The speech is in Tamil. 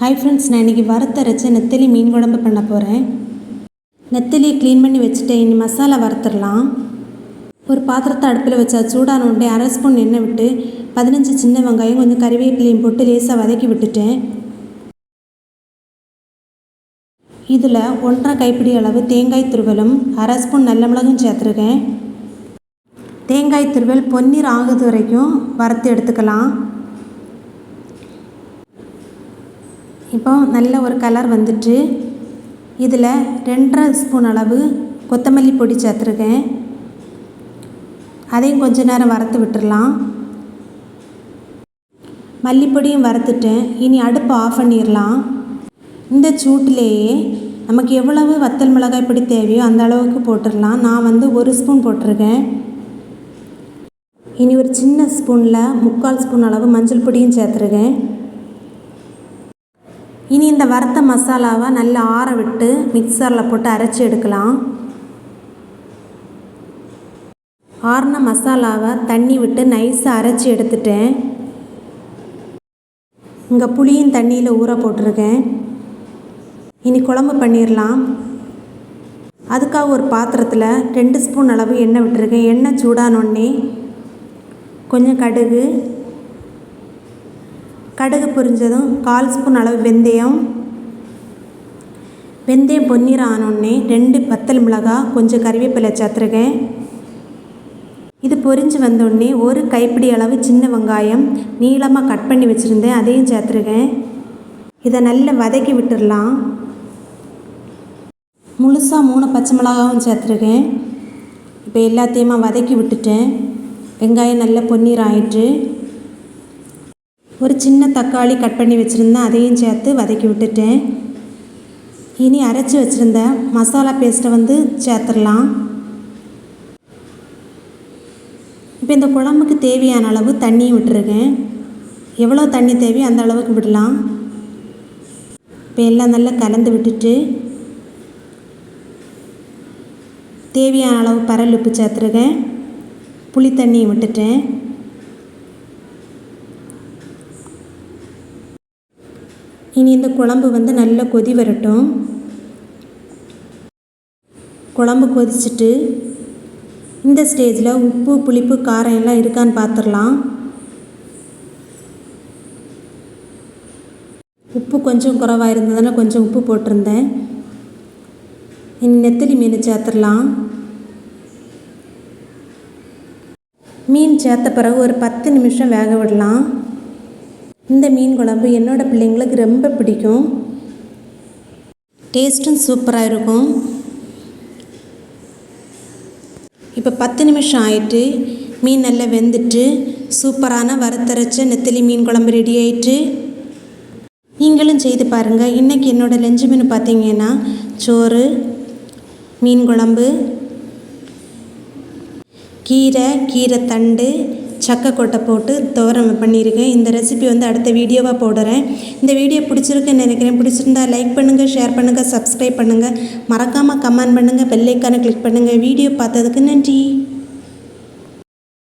ஹாய் ஃப்ரெண்ட்ஸ் நான் இன்றைக்கி வறுத்தரைச்ச நெத்தலி மீன் குழம்பு பண்ண போகிறேன் நெத்தலியை க்ளீன் பண்ணி வச்சுட்டு இனி மசாலா வறுத்துடலாம். ஒரு பாத்திரத்தை அடுப்பில் வச்சா சூடான உண்டே அரை ஸ்பூன் எண்ணெய் விட்டு பதினஞ்சு சின்ன வெங்காயம் கொஞ்சம் கறிவேப்பிலையும் போட்டு லேசாக வதக்கி விட்டுட்டேன். இதில் ஒன்றரை கைப்பிடி அளவு தேங்காய் துருவலும் அரை ஸ்பூன் நல்ல மிளகும் சேர்த்துருக்கேன். தேங்காய் துருவல் பொன்னீர் ஆகுது வரைக்கும் வறுத்து எடுத்துக்கலாம். இப்போ நல்ல ஒரு கலர் வந்துட்டு இதில் ரெண்டரை ஸ்பூன் அளவு கொத்தமல்லி பொடி சேர்த்துருக்கேன். அதையும் கொஞ்ச நேரம் வறுத்து விட்டுடலாம் மல்லிப்பொடியும் வறுத்துட்டேன். இனி அடுப்பை ஆஃப் பண்ணிடலாம். இந்த சூட்டிலேயே நமக்கு எவ்வளவு வத்தல் மிளகாய் பொடி தேவையோ அந்த அளவுக்கு போட்டுடலாம். நான் வந்து ஒரு ஸ்பூன் போட்டிருக்கேன். இனி ஒரு சின்ன ஸ்பூனில் முக்கால் ஸ்பூன் அளவு மஞ்சள் பொடியும் சேர்த்துருக்கேன். இனி இந்த வறுத்த மசாலாவை நல்லா ஆற விட்டு மிக்சரில் போட்டு அரைச்சி எடுக்கலாம். ஆறின மசாலாவை தண்ணி விட்டு நைஸாக அரைச்சி எடுத்துட்டேன். இங்கே புளியும் தண்ணியில் ஊற போட்டிருக்கேன். இனி குழம்பு பண்ணிடலாம் அதுக்காக ஒரு பாத்திரத்தில் ரெண்டு ஸ்பூன் அளவு எண்ணெய் விட்டுருக்கேன். எண்ணெய் சூடானோடனே கொஞ்சம் கடுகு கடுகு பொரிஞ்சதும் கால் ஸ்பூன் அளவு வெந்தயம். வெந்தயம் பொன்னிறம் ஆனோடனே ரெண்டு பத்தல் மிளகாய் கொஞ்சம் கறிவேப்பிலை சேர்த்துருக்கேன். இது பொரிஞ்சு வந்தோடனே ஒரு கைப்பிடி அளவு சின்ன வெங்காயம் நீளமாக கட் பண்ணி வச்சுருந்தேன் அதையும் சேர்த்துருக்கேன். இதை நல்லா வதக்கி விட்டுடலாம் முழுசாக மூணு பச்சை மிளகாவும் சேர்த்துருக்கேன். இப்போ எல்லாத்தையுமா வதக்கி விட்டுட்டேன். வெங்காயம் நல்லா பொன்னீர் ஆயிட்டு ஒரு சின்ன தக்காளி கட் பண்ணி வச்சுருந்தேன் அதையும் சேர்த்து வதக்கி விட்டுட்டேன். இனி அரைச்சி வச்சுருந்த மசாலா பேஸ்ட்டை வந்து சேர்த்துடலாம். இப்போ இந்த குழம்புக்கு தேவையான அளவு தண்ணியும் விட்டுருக்கேன். எவ்வளோ தண்ணி தேவையோ அந்த அளவுக்கு விடலாம். இப்போ எல்லாம் நல்லா கலந்து விட்டுட்டு தேவையான அளவு பரல் உப்பு சேர்த்துருக்கேன். புளி தண்ணியை விட்டுட்டேன். இனி இந்த குழம்பு வந்து நல்லா கொதி வரட்டும். குழம்பு கொதிச்சுட்டு இந்த ஸ்டேஜில் உப்பு புளிப்பு காரம் எல்லாம் இருக்கான்னு பார்த்துடலாம் உப்பு கொஞ்சம் குறவாக இருந்ததுனால கொஞ்சம் உப்பு போட்டிருந்தேன். இனி நெத்தலி மீன் சேர்த்துடலாம். மீன் சேர்த்த பிறகு ஒரு பத்து நிமிஷம் வேக விடலாம். இந்த மீன் குழம்பு என்னோடய பிள்ளைங்களுக்கு ரொம்ப பிடிக்கும். டேஸ்ட்டும் சூப்பராக இருக்கும். இப்போ பத்து நிமிஷம் ஆயிட்டு மீன் நல்லா வெந்துட்டு சூப்பரான வறுத்தரைச்ச நெத்திலி மீன் குழம்பு ரெடி ஆயிட்டு நீங்களும் செய்து பாருங்கள் இன்றைக்கி என்னோடய லஞ்சு மீன் பார்த்தீங்கன்னா சோறு மீன் குழம்பு கீரை கீரை தண்டு சக்கை கொட்டை போட்டு துவரம் பண்ணியிருக்கேன். இந்த ரெசிபி வந்து அடுத்த வீடியோவாக போடுறேன். இந்த வீடியோ பிடிச்சிருக்குன்னு நினைக்கிறேன். பிடிச்சிருந்தா லைக் பண்ணுங்கள் ஷேர் பண்ணுங்கள் சப்ஸ்கிரைப் பண்ணுங்கள் மறக்காமல் கமெண்ட் பண்ணுங்கள் பெல்லைக்கானை கிளிக் பண்ணுங்கள் வீடியோ பார்த்ததுக்கு நன்றி.